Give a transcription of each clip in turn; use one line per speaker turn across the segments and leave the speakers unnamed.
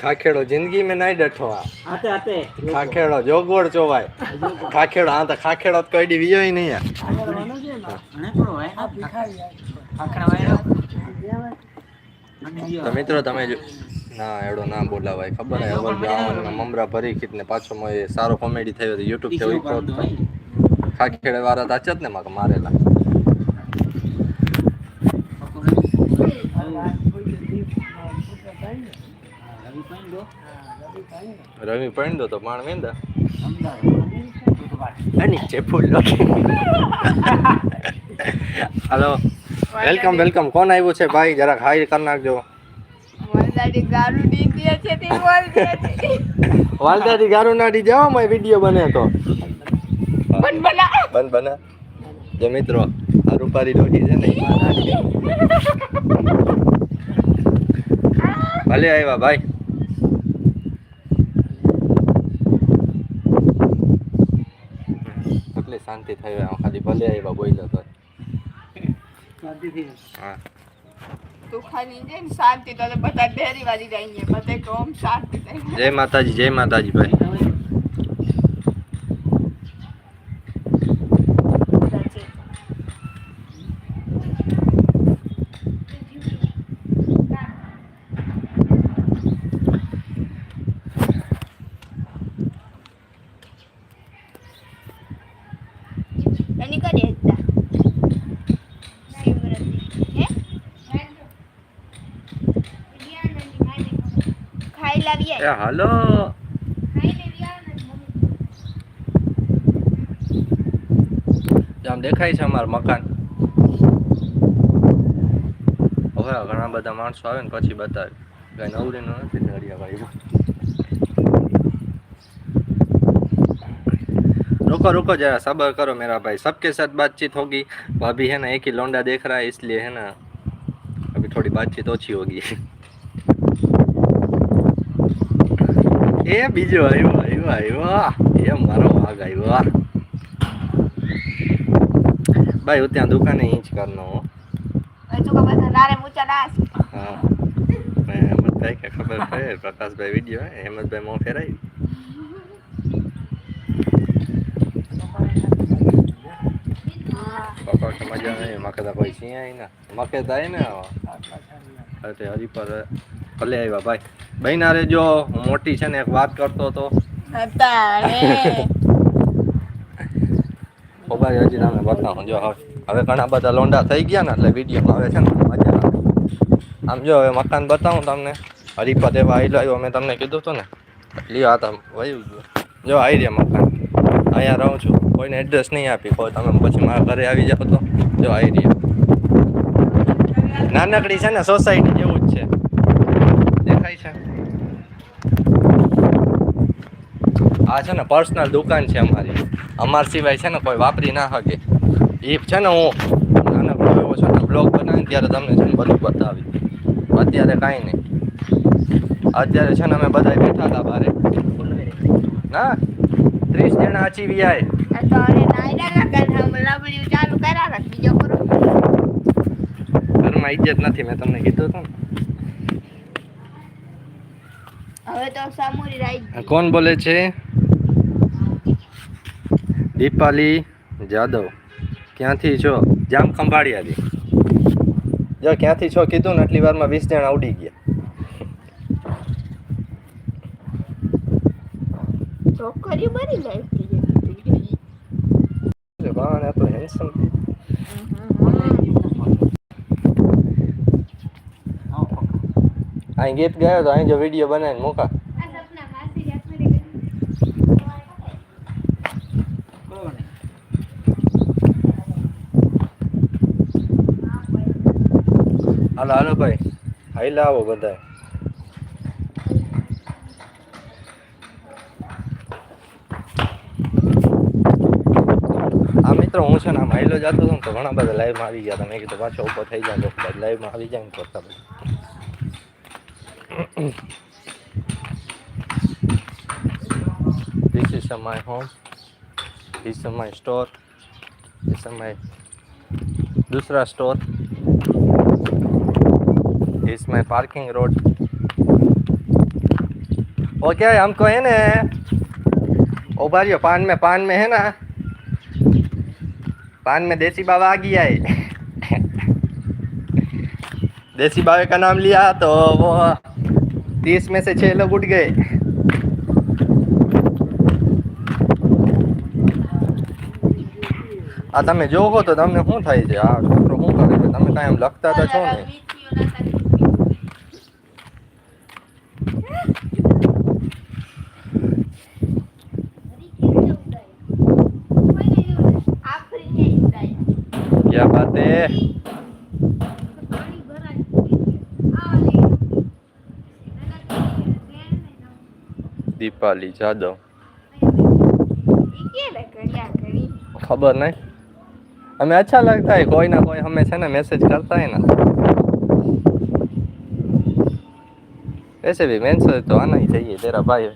ખાખેડો જિંદગી મેં નહીં
ડઠો આ.
ખાખેડો જોગવડ ચોવાય. ખાખેડો આ તો ખાખેડો તો કઈ વિયો નહીં તો મિત્રો તમે જો ના એવડો ના બોલાવાય. ખબર હે અવર જાવન મમરા ભરી કીટ ને પાછો મોય સારો કોમેડી થયો તો યુટ્યુબ
થયો
ખાખેડ વાળા તાચત ને મારે મારેલા.
રવિ પંડો દો
રવિ પૈણ તો માણ વેંદા. અને છે ફૂલ હાલો વેલકમ વેલકમ. કોણ આવ્યું છે ભાઈ? જરાક હાઈ કરી નાખજો.
વરસાદી ગારું
નાડી જાઓ મેં વીડિયો બને તો.
બન બના.
બન બના. જો મિત્રો આ રૂપારી ડોકી છે ને. ભલે આવ્યા ભાઈ. શાંતિ થઈ આમ ખાલી ભલે આવ્યા બોલ્યો તો હા
તું ખાલી છે ને શાંતિ તો તો બધા ડેરી વાળી જાય બધા કોમ શાંતિ થાય.
જય માતાજી જય માતાજી ભાઈ.
है। या हेलो।
એ હાલો આમ દેખાય છે અમારું મકાન હવે ઘણા બધા માણસો આવે ને પછી બતાવે. કઈ નવરીનું નથી નડિયાવાળીમાં रुको रुको जरा सबर करो मेरा भाई सबके साथ बातचीत होगी भाभी है ना एक ही लौंडा देख रहा है इसलिए है ना अभी थोड़ी बातचीत अच्छी होगी એ બીજો આવ્યો આવ્યો આવ્યો એ મારો વાઘ આવ્યો ભાઈ હું ત્યાં દુકાને ઈંચ કરનો હો.
હજુ કે બધા નારે મૂચા ના
હા મેં હેમંતભાઈ કે ખબર છે પ્રકાશભાઈ વીડિયો હે હેમંતભાઈ મોં ફેરાઈ પપ્પા કે મજા નહીં મકે તો કોઈ સિંહ આઈ ના મકે તો આઈ ને અરે હરી પર ભલે આવ્યા ભાઈ. બહેના રેજો હું મોટી છે ને એક વાત કરતો હતો. ભાઈ હજી તમે બતાવો જો હવે હવે ઘણા બધા લોંડા થઈ ગયા ને એટલે વિડીયોમાં આવે છે ને મજા આવે આમ જો હવે મકાન બતાવું તમને. હરીપદ એવા આવેલો આવ્યો મેં તમને કીધું હતું ને. લ્યો આ તમે વયું ગયું. જો આવી રહ્યા મકાન. અહીંયા રહું છું. કોઈને એડ્રેસ નહીં આપી કોઈ તમે પછી મારા ઘરે આવી જાઓ તો. જો આવી રહ્યા. નાનકડી છે ને સોસાયટી જેવું જ છે દેખાય છે આ છે ને પર્સનલ દુકાન છે અમારી. અમાર સિવાય છે ને કોઈ વાપરી ના શકે. એ છે ને હું નાનકડો એવો છે બ્લોગ બનાવીને ત્યારે તમને છે ને બધું બતાવી અત્યારે કાંઈ નહીં. અત્યારે છે ને અમે બધા બેઠા હતા બારે. ના ત્રીસ જણા આચી વ્યાય ઘરમાં ઇજ્જત નથી મેં તમને કીધું હતું
હવે તો સામુરી રાઈ
કોણ બોલે છે? દીપાલી જાદવ. ક્યાંથી છો? જામ ખંભાળિયાથી જો ક્યાંથી છો કીધું ને આટલી વારમાં વીસ જણ આવડી ગયા.
છોકરી બની લાઈફ
એટલે બાણે તો અહીં ગીત ગાયો તો અહીં જો વીડિયો બનાવીને મૂકા. હાલો હાલો ભાઈ. હાઈ આવો બધા આ મિત્રો હું છે ને આમ હાઈલો જતો હતો ને તો ઘણા બધા લાઈવમાં આવી ગયા હતા. મેં કીધું પાછો ઊભો થઈ જાય લાઈવમાં આવી જાય ને તો ખબર. This is my home. This is my store. This is my दूसरा store it's my parking road okay हमको है ना ओ भाइयों पान में पान में है ना पान में देसी बाबा आ गया है देसी बाबे का नाम लिया तो वो तीस में से छह लोग उठ गए આ તમે જોવો તો તમને શું થાય છે આ છોકરો શું કરે છે તમે કાંઈ એમ લખતા તો છો ને દીપાલી જાદવ ખબર નહીં हमें अच्छा लगता है कोई ना कोई हमें છે ને मैसेज करता है ना वैसे भी मैसेज तो आना ही चाहिए तेरा भाई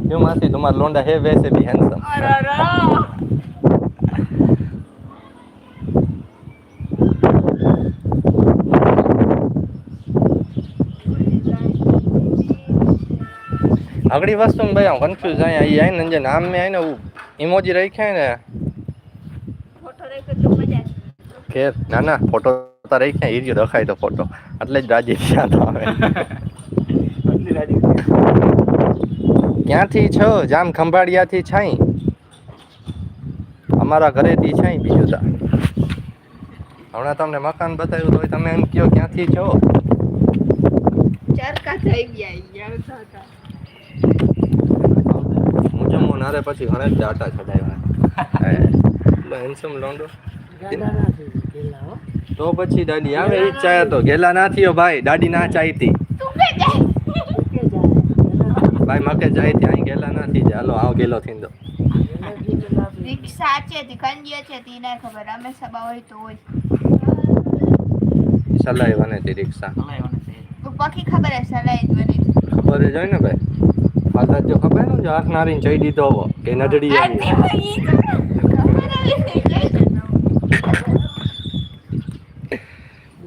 क्यों मासी तुम्हारा लोंडा है वैसे भी हैंडसम આગળી વસ્તુ ભાઈ હું કન્ફ્યુઝ અહીંયા એ આવીને જે નામ મેં આવીને હું ઇમોજી રાખ્યા ને કે ના ના ફોટો તો રાખ્યા એ રહ્યો રખાય તો ફોટો એટલે જ રાજી થયા
તો આવે
ક્યાંથી છો જામ ખંભાળિયાથી છાઈ અમારા ઘરેથી છાઈ બીજું તા હમણાં તમને મકાન બતાવ્યું તો તમે એમ કયો ક્યાંથી છો
ચાર કાચા આવી ગયા
હું જમો નારે પછી ઘણા જ ડાટા ચડાવ્યા હેન્સમ લોન્ડો
ગાડા નથી ગેલા હો.
તો પછી દાદી આવે એ ચાય તો. ગેલા ના થયો ભાઈ દાદી ના ચાહીતી ભાઈ મકે જાય ત્યાં અહીં ગેલા ના થઈ જાય. હાલો આવ ગેલો થઈ દો.
રિક્ષા છે તે કંડિયા છે તે ના ખબર. અમે સબા હોય તો હોય.
સલાઈ વને તે રિક્ષા.
તો. પકી ખબર હે સલાઈ વને.
ખબર જ હોય ને ભાઈ. હાલત જો ખબર ને જો આંખ નારીને જઈ દીધો હો કે નડડી આવી.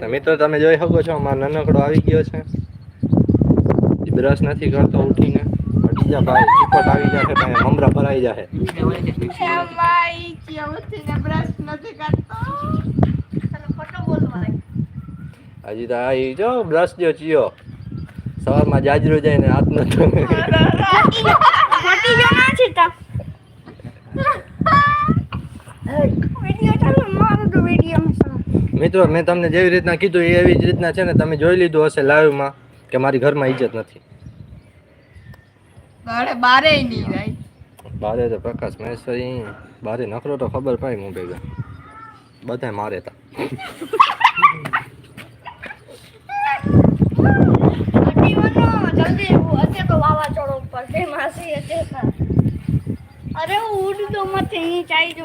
આતે તો
તમે જોઈ શકો છો અમારો નાનકડો આવી ગયો છે. બ્રશ નથી કરતો ઉઠીને. બીજા ભાઈ ચીપટ આવી જશે તમે મમરા ભરાઈ જશે. હજી તો આ જો બ્રશ જો ચિયો. સવારમાં જાજરો જાય ને હાથ નતો
ખોટી જો ના છે તા વિડિયો ચાલુ મારો તો વિડિયો
મિત્રો મેં તમને જેવી રીતના કીધું એ એવી જ રીતના છે ને તમે જોઈ લીધું હશે લાઈવમાં કે મારી ઘરમાં ઇજ્જત નથી.
બારે બારે નહીં રાઈ
બારે તો પ્રકાશ મહેશ્વરી બારે નખરો તો ખબર પાય હું ભેગા બધાય મારે તા.
અટી વનો જલ્દી અત્યારે તો વાવાઝોડું ઉપર છે માસી અત્યારે અરે હું ઉડતો મત અહીં ચાઈ જો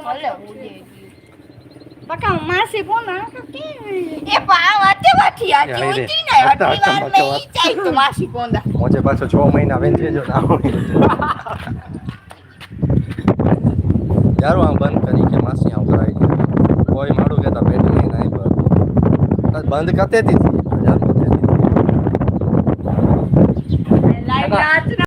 ઉડે
બકા માસી કોણ
એ પા વાતે વાથી આ
યા,
ને
હતા,
વાર મે ઈ ચાઈ તો માસી કોંદા
મોજે પાછો છ મહિના વેચે જો ના હોય. યારો આમ બંધ કરી કે માસી આમ કરાવી. કોઈ માડું કેતા પેટ નહીં નાઈ પર બંધ કરતે હતી.